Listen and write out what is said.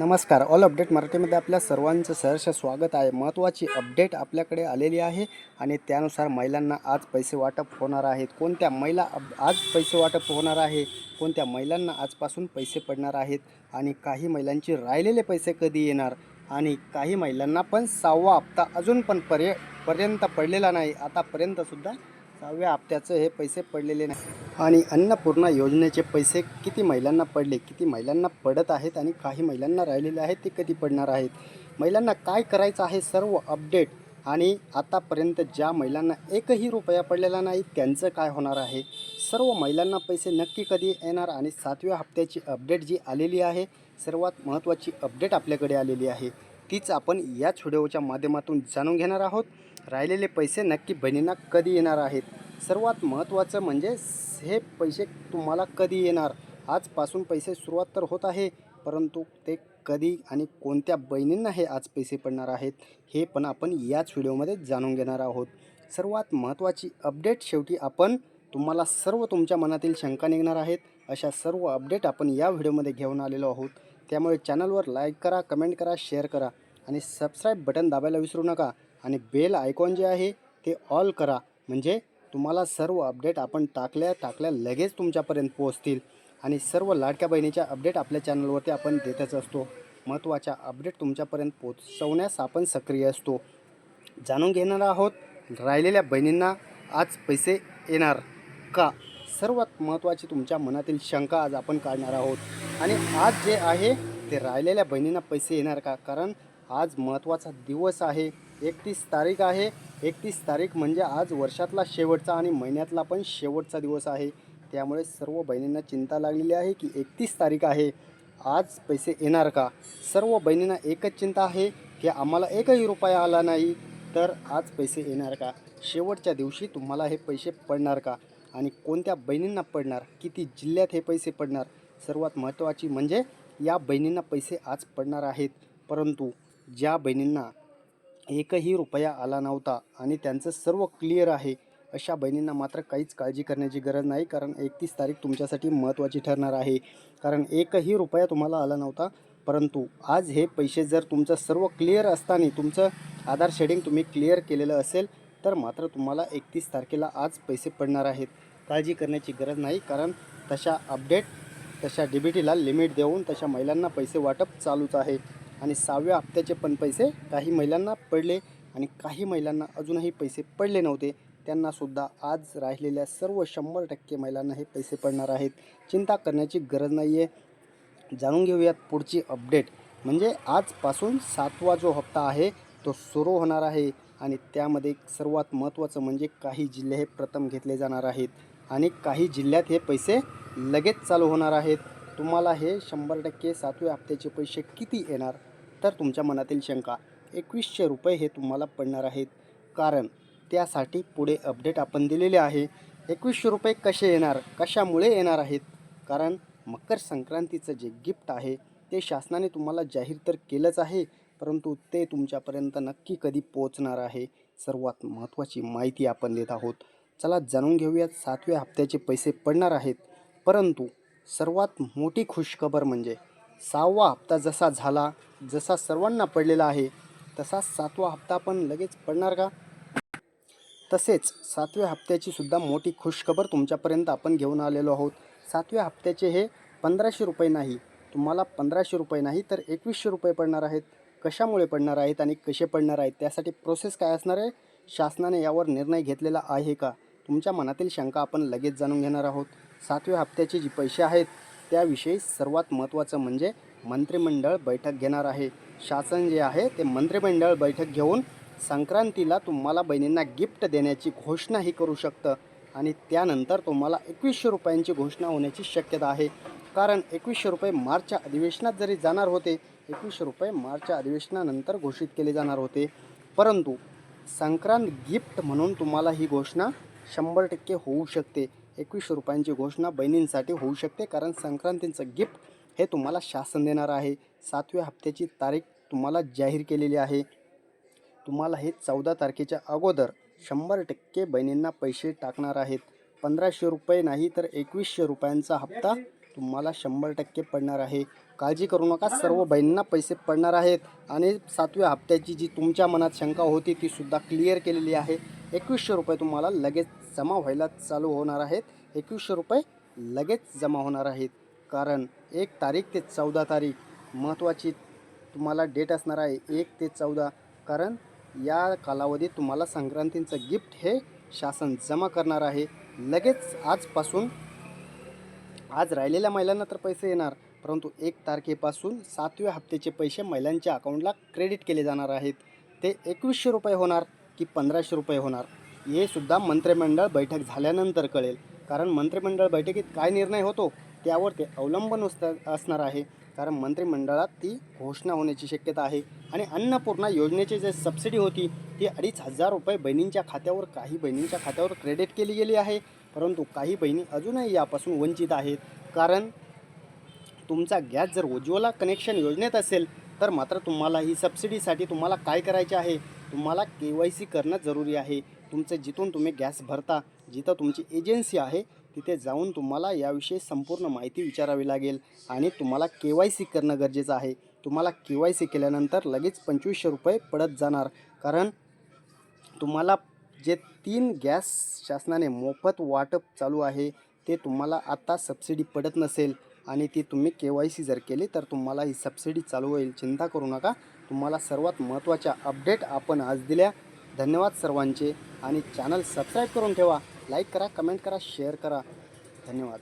नमस्कार. All update मराठीमध्ये आपल्या सर्वांचं सहर्ष स्वागत आहे. महत्त्वाची अपडेट आपल्याकडे आलेली आहे आणि त्यानुसार महिलांना आज पैसे वाटप होणार आहेत. कोणत्या महिला अब- आज पैसे वाटप होणार आहे? कोणत्या महिलांना आजपासून पैसे पडणार आहेत? आणि काही महिलांचे राहिलेले पैसे कधी येणार? आणि काही महिलांना पण सहावा हप्ता अजून पण पर्य पर्यंत पडलेला नाही. आतापर्यंतसुद्धा सहाव्या हप्त्याचं हे पैसे पडलेले नाही. आणि अन्नपूर्णा योजनेचे पैसे किती महिलांना पडले किती महिलांना पडत आहेत आणि काही महिलांना राहिलेले आहेत ते कधी पडणार आहेत? महिलांना काय करायचं आहे? सर्व अपडेट. आणि आतापर्यंत ज्या महिलांना एकही रुपया पडलेला नाही त्यांचं काय होणार आहे? सर्व महिलांना पैसे नक्की कधी येणार? आणि सातव्या हप्त्याची अपडेट जी आलेली आहे सर्वात महत्त्वाची अपडेट आपल्याकडे आलेली आहे. तीच आपण याच व्हिडिओच्या माध्यमातून जाणून घेणार आहोत. राहिलेले पैसे नक्की बहिणींना कधी येणार आहेत? सर्वात महत्त्वाचं म्हणजे हे पैसे तुम्हाला कधी येणार? आजपासून पैसे सुरुवात तर होत आहे परंतु ते कधी आणि कोणत्या बहिणींना हे आज पैसे पडणार आहेत हे पण आपण याच व्हिडिओमध्ये जाणून घेणार आहोत. सर्वात महत्त्वाची अपडेट शेवटी आपण तुम्हाला सर्व तुमच्या मनातील शंका निघणार आहेत. अशा सर्व अपडेट आपण या व्हिडिओमध्ये घेऊन आलेलो आहोत. त्यामुळे चॅनलवर लाईक करा कमेंट करा शेअर करा. आणि सबस्क्राईब बटन दाबायला विसरू नका. आणि बेल आयकॉन जे आहे ते ऑल करा. म्हणजे तुम्हाला सर्व अपडेट आपण टाकल्या टाकल्या लगेच तुमच्यापर्यंत पोहोचतील. आणि सर्व लाडक्या बहिणीच्या अपडेट आपल्या चॅनलवरती आपण देतच असतो. महत्त्वाच्या अपडेट तुमच्यापर्यंत पोचवण्यास आपण सक्रिय असतो. जाणून घेणार आहोत राहिलेल्या बहिणींना आज पैसे येणार का? सर्वात महत्त्वाची तुमच्या मनातील शंका आज आपण काढणार आहोत. आणि आज जे आहे ते राहिलेल्या बहिणींना पैसे येणार का? कारण आज महत्त्वाचा दिवस आहे. एकतीस तारीख आहे. एकतीस तारीख म्हणजे आज वर्षातला शेवटचा आणि महिन्यातला पण शेवटचा दिवस आहे. त्यामुळे सर्व बहिणींना चिंता लागलेली आहे की एकतीस तारीख आहे. आज पैसे येणार का? सर्व बहिणींना एकच चिंता आहे की आम्हाला एकही रुपया आला नाही तर आज पैसे येणार का? शेवटच्या दिवशी तुम्हाला हे पैसे पडणार का? आणि कोणत्या बहिणींना पडणार? किती जिल्ह्यात हे पैसे पडणार? सर्वात महत्त्वाची म्हणजे या बहिणींना पैसे आज पडणार आहेत. परंतु ज्या बहिणींना एकही रुपया आला नव्हता आणि त्यांचं सर्व क्लिअर आहे अशा बहिणींना मात्र काहीच काळजी करण्याची गरज नाही. कारण एकतीस तारीख तुमच्यासाठी महत्त्वाची ठरणार आहे. कारण एकही रुपया तुम्हाला आला नव्हता परंतु आज हे पैसे जर तुमचं सर्व क्लिअर असताना तुमचं आधार शेडिंग तुम्ही क्लिअर केलेलं असेल तर मात्र तुम्हाला एकतीस तारखेला आज पैसे पडणार आहेत. काळजी करण्याची गरज नाही. कारण तशा अपडेट तशा डी बी टीला लिमिट देऊन तशा महिलांना पैसे वाटप चालूच आहे. आणि सहाव्या हप्त्याचे पण पैसे काही महिलांना पडले आणि काही महिलांना अजूनही पैसे पडले नव्हते. त्यांनासुद्धा आज राहिलेल्या सर्व शंभर टक्के महिलांना हे पैसे पडणार आहेत. चिंता करण्याची गरज नाही आहे जाणून घेऊयात पुढची अपडेट. म्हणजे आजपासून सातवा जो हप्ता आहे तो सुरू होणार आहे आणि त्यामध्ये सर्वात महत्त्वाचं म्हणजे काही जिल्हे हे प्रथम घेतले जाणार आहेत आणि काही जिल्ह्यात हे पैसे लगेच चालू होणार आहेत. तुम्हाला हे शंभर टक्के सातव्या हप्त्याचे पैसे किती येणार? तर तुमच्या मनातील शंका एकवीसशे रुपये हे तुम्हाला पडणार आहेत. कारण त्यासाठी पुढे अपडेट आपण दिलेले आहे. एकवीसशे रुपये कसे येणार? कशामुळे येणार आहेत? कारण मकर संक्रांतीचं जे गिफ्ट आहे ते शासनाने तुम्हाला जाहीर तर केलंच आहे परंतु ते तुमच्यापर्यंत नक्की कधी पोचणार आहे सर्वात महत्त्वाची माहिती आपण देत आहोत. चला जाणून घेऊयात सातव्या हप्त्याचे पैसे पडणार आहेत. परंतु सर्वात मोठी खुशखबर म्हणजे सहावा हप्ता जसा झाला जसा सर्वांना पडलेला आहे तसा सातवा हप्ता पण लगेच पडणार का? तसेच सातव्या हप्त्याची सुद्धा मोठी खुशखबर तुमच्यापर्यंत आपण घेऊन आलेलो आहोत. सातव्या हप्त्याचे हे पंधराशे रुपये नाही तुम्हाला पंधराशे रुपये नाही तर एकवीसशे रुपये पडणार आहेत. कशामुळे पडणार आहेत आणि कसे पडणार आहेत त्यासाठी प्रोसेस काय असणार आहे? शासनाने यावर निर्णय घेतलेला आहे का? तुमच्या मनातील शंका आपण लगेच जाणून घेणार आहोत. सातव्या हप्त्याचे जे पैसे आहेत त्याविषयी सर्वात महत्त्वाचं म्हणजे मंत्रिमंडळ बैठक घेणार आहे. शासन जे आहे ते मंत्रिमंडळ बैठक घेऊन संक्रांतीला तुम्हाला बहिणींना गिफ्ट देण्याची घोषणाही करू शकतं आणि त्यानंतर तुम्हाला एकवीसशे रुपयांची घोषणा होण्याची शक्यता आहे. कारण एकवीसशे रुपये मार्चच्या अधिवेशनात जरी जाणार होते एकवीसशे रुपये मार्चच्या अधिवेशनानंतर घोषित केले जाणार होते. परंतु संक्रांत गिफ्ट म्हणून तुम्हाला ही घोषणा शंभर टक्के होऊ शकते. एकवीसशे रुपयांची घोषणा बहिणींसाठी होऊ शकते कारण संक्रांतीचं गिफ्ट हे तुम्हाला शासन देणार आहे. सातव्या हप्त्याची तारीख तुम्हाला जाहीर केलेली आहे. तुम्हाला हे चौदा तारखेच्या अगोदर शंभर टक्के बहिणींना पैसे टाकणार आहेत. पंधराशे रुपये नाही तर एकवीसशे रुपयांचा हप्ता तुम्हाला शंभर टक्के पडणार आहे. काळजी करू नका सर्व बहिणींना पैसे पडणार आहेत. आणि सातव्या हप्त्याची जी तुमच्या मनात शंका होती ती सुद्धा क्लिअर केलेली आहे. एकवीसशे रुपये तुम्हाला लगेच जमा व्हायला चालू होणार आहेत. एकवीसशे रुपये लगेच जमा होणार आहेत. कारण एक तारीख ते चौदा तारीख महत्त्वाची तुम्हाला डेट असणार आहे एक ते चौदा. कारण या कालावधीत तुम्हाला संक्रांतीचं गिफ्ट हे शासन जमा करणार आहे. लगेच आजपासून आज राहिलेल्या महिलांना तर पैसे येणार परंतु एक तारखेपासून सातव्या हप्त्याचे पैसे महिलांच्या अकाउंटला क्रेडिट केले जाणार आहेत. ते एकवीसशे रुपये होणार की पंधराशे रुपये होणार? हे सुद्धा मंत्रिमंडळ बैठक झाल्यानंतर कळेल. कारण मंत्रिमंडळ बैठकीत काय निर्णय होतो त्यावर ते अवलंबून असता असणार आहे. कारण मंत्रिमंडळात ती घोषणा होण्याची शक्यता आहे. आणि अन्नपूर्णा योजनेची जे सबसिडी होती ती अडीच हजार रुपये बहिणींच्या खात्यावर काही बहिणींच्या खात्यावर क्रेडिट केली गेली आहे. परंतु काही बहिणी अजूनही यापासून वंचित आहेत. कारण तुमचा गॅस जर उज्ज्वला कनेक्शन योजनेत असेल तर मात्र तुम्हाला ही सबसिडीसाठी तुम्हाला काय करायचे आहे? तुम्हाला के वाय सी करणं जरुरी आहे. तुमचं जिथून तुम्ही गॅस भरता जिथं तुमची एजन्सी आहे तिथे जाऊन तुम्हाला याविषयी संपूर्ण माहिती विचारावी लागेल आणि तुम्हाला के वाय सी करणं गरजेचं आहे. तुम्हाला के वाय सी केल्यानंतर लगेच पंचवीसशे रुपये पडत जाणार. कारण तुम्हाला जे तीन गॅस शासनाने मोफत वाटप चालू आहे ते तुम्हाला आत्ता सबसिडी पडत नसेल आणि ती तुम्ही के वाय सी जर केली तर तुम्हाला ही सबसिडी चालू होईल. चिंता करू नका. तुम्हाला सर्वात महत्त्वाच्या अपडेट आपण आज दिल्या. धन्यवाद सर्वांचे. आणि चॅनल सबस्क्राईब करून ठेवा. लाईक करा कमेंट करा शेअर करा. धन्यवाद.